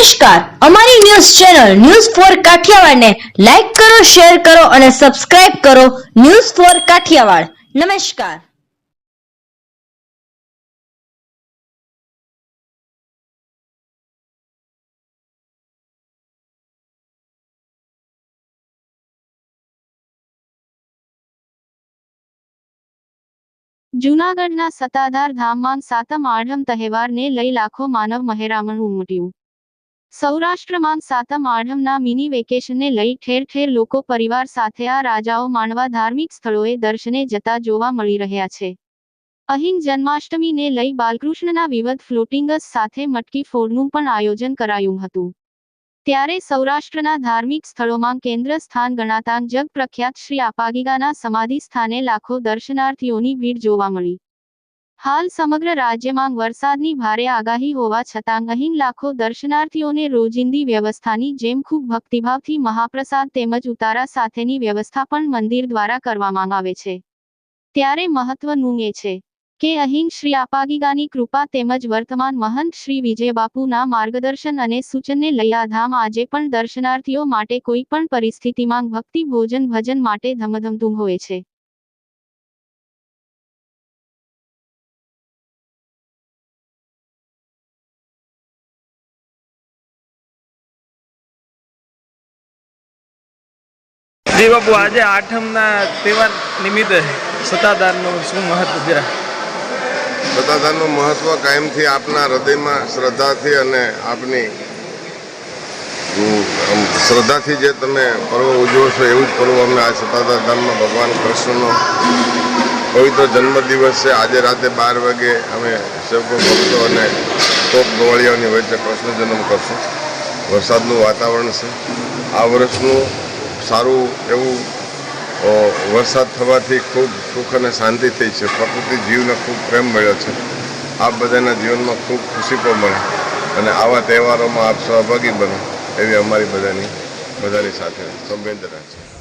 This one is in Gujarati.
નમસ્કાર. અમારી ન્યૂઝ ચેનલ ન્યૂઝ ફોર કાઠિયાવાડને લાઈક કરો, શેર કરો અને સબસ્ક્રાઇબ કરો ન્યૂઝ ફોર કાઠિયાવાડ. નમસ્કાર. જૂનાગઢના સત્તાધાર ધામમાં સાતમ આઠમ તહેવારને લઈ લાખો માનવ મહેરામણ ઉમટ્યું. સૌરાષ્ટ્રમાં સાતમ આઠમના મિની વેકેશનને લઈ ઠેર ઠેર લોકો પરિવાર સાથે આ રાજાઓ માણવા ધાર્મિક સ્થળોએ દર્શને જતા જોવા મળી રહ્યા છે. અહીં જન્માષ્ટમીને લઈ બાલકૃષ્ણના વિવધ ફ્લોટિંગસ સાથે મટકી ફોડનું પણ આયોજન કરાયું હતું. ત્યારે સૌરાષ્ટ્રના ધાર્મિક સ્થળોમાં કેન્દ્ર સ્થાન ગણાતા જગ પ્રખ્યાત શ્રી આપાગીગાના સમાધિ સ્થાને લાખો દર્શનાર્થીઓની ભીડ જોવા મળી. હાલ સમગ્ર રાજ્યમાં વરસાદની ભારે આગાહી હોવા છતાં અહીં લાખો દર્શનાર્થીઓને રોજિંદી વ્યવસ્થાની જેમ ખૂબ ભક્તિભાવથી મહાપ્રસાદ તેમજ ઉતારા સાથેની વ્યવસ્થા પણ મંદિર દ્વારા કરવામાં આવે છે. ત્યારે મહત્વનું એ છે કે અહીં શ્રી આપાગીગાની કૃપા તેમજ વર્તમાન મહંત શ્રી વિજયબાપુના માર્ગદર્શન અને સૂચનને લઈ આ ધામ આજે પણ દર્શનાર્થીઓ માટે કોઈ પણ પરિસ્થિતિમાં ભક્તિ ભોજન ભજન માટે ધમધમતું હોય છે. જી બાપુ, આજે આઠમના તહેવાર નિમિત્તે સત્તાધારનું શું મહત્વ જરા સત્તાધારનું મહત્વ કાયમથી આપના હૃદયમાં શ્રદ્ધાથી અને આપની શ્રદ્ધાથી જે તમે પર્વ ઉજવો છો, એવું જ પર્વ અમે આ સત્તાધાર ધામમાં ભગવાન કૃષ્ણનો પવિત્ર જન્મદિવસ છે. આજે રાતે બાર વાગે અમે સેવકો ભક્તો અને તોપ ગોવાળિયાઓની વચ્ચે કૃષ્ણ જન્મ કરશું. વરસાદનું વાતાવરણ છે. આ વર્ષનું સારું એવું વરસાદ થવાથી ખૂબ સુખ અને શાંતિ થઈ છે. પ્રકૃતિ જીવને ખૂબ પ્રેમ મળ્યો છે. આપ બધાના જીવનમાં ખૂબ ખુશી પણ મળે. અને આવા તહેવારોમાં આપ સહભાગી બનો એવી અમારી બધાની બધાની સાથે સંવેદના છે.